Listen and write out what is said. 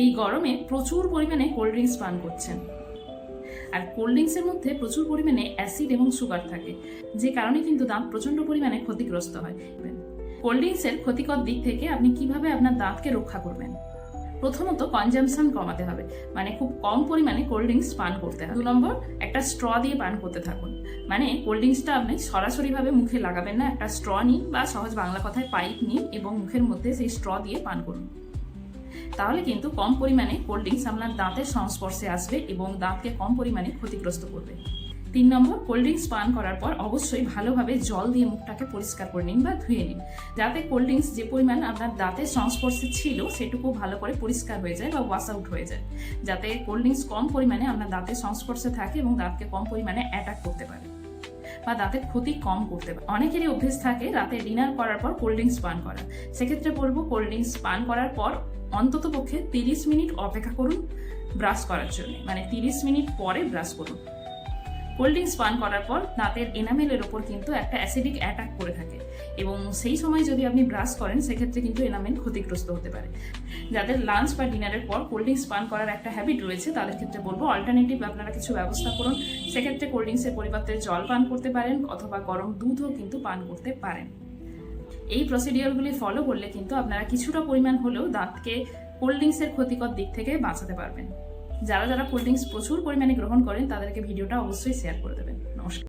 এই গরমে প্রচুর পরিমাণে কোল্ড ড্রিঙ্কস পান করছেন। আর কোল্ড ড্রিঙ্কসের মধ্যে প্রচুর পরিমাণে অ্যাসিড এবং সুগার থাকে, যে কারণে কিন্তু দাঁত প্রচণ্ড পরিমাণে ক্ষতিগ্রস্ত হয়। কোল্ড ড্রিঙ্কসের ক্ষতিকর দিক থেকে আপনি কীভাবে আপনার দাঁতকে রক্ষা করবেন? প্রথমত কনজামশন কমাতে হবে মানে খুব কম পরিমাণে কোল্ড ড্রিঙ্কস পান করতে হবে। দু নম্বর, একটা স্ট্র দিয়ে পান করতে থাকুন মানে কোল্ড ড্রিঙ্কসটা আপনি সরাসরিভাবে মুখে লাগাবেন না, একটা স্ট্র নিন বা সহজ বাংলা কথায় পাইপ নিন এবং মুখের মধ্যে সেই স্ট্র দিয়ে পান করুন। তাহলে কিন্তু কম পরিমাণে কোল্ড ড্রিঙ্কস আপনার দাঁতের সংস্পর্শে আসবে এবং দাঁতকে কম পরিমাণে ক্ষতিগ্রস্ত করবে। তিন নম্বর কোল্ড ড্রিঙ্কস পান করার পর অবশ্যই ভালোভাবে জল দিয়ে মুখটাকে পরিষ্কার করে নিন বা ধুয়ে নিন। যাতে কোল্ড ড্রিঙ্কস যে পরিমাণ আপনার দাঁতের সংস্পর্শে ছিল, সেটুকু ভালো করে পরিষ্কার হয়ে যায় বা ওয়াশ আউট হয়ে যায়। যাতে কোল্ড ড্রিঙ্কস কম পরিমাণে আপনার দাঁতের সংস্পর্শে থাকে এবং দাঁতকে কম পরিমাণে অ্যাটাক করতে পারে। বা দাঁতের ক্ষতি কম করতে পারে। অনেকেরই অভ্যেস থাকে রাতে ডিনার করার পর কোল্ড ড্রিঙ্কস পান করা। সেক্ষেত্রে বলব কোল্ড ড্রিঙ্কস পান করার পর অন্তত পক্ষে তিরিশ মিনিট অপেক্ষা করুন ব্রাশ করার জন্য। মানে তিরিশ মিনিট পরে ব্রাশ করুন। কোল্ড ড্রিঙ্কস পান করার পর দাঁতের এনামেলের ওপর কিন্তু একটা অ্যাসিডিক অ্যাটাক করে থাকে এবং সেই সময় যদি আপনি ব্রাশ করেন, সেক্ষেত্রে কিন্তু এনামেল ক্ষতিগ্রস্ত হতে পারে। যাদের লাঞ্চ বা ডিনারের পর কোল্ড ড্রিঙ্কস পান করার একটা হ্যাবিট রয়েছে, তাদের ক্ষেত্রে বলব অল্টারনেটিভ আপনারা কিছু ব্যবস্থা করুন। সেক্ষেত্রে কোল্ড ড্রিঙ্কসের পরিবর্তে জল পান করতে পারেন অথবা গরম দুধও কিন্তু পান করতে পারেন। এই প্রসিডিওরগুলি ফলো করলে কিন্তু আপনারা কিছুটা পরিমাণ হলেও দাঁতকে কোল্ড ড্রিঙ্কসের ক্ষতিকর দিক থেকে বাঁচাতে পারবেন। যারা যারা কোল্ড ড্রিঙ্কস প্রচুর পরিমাণে গ্রহণ করেন, তাদেরকে ভিডিওটা অবশ্যই শেয়ার করে দেবেন। নমস্কার।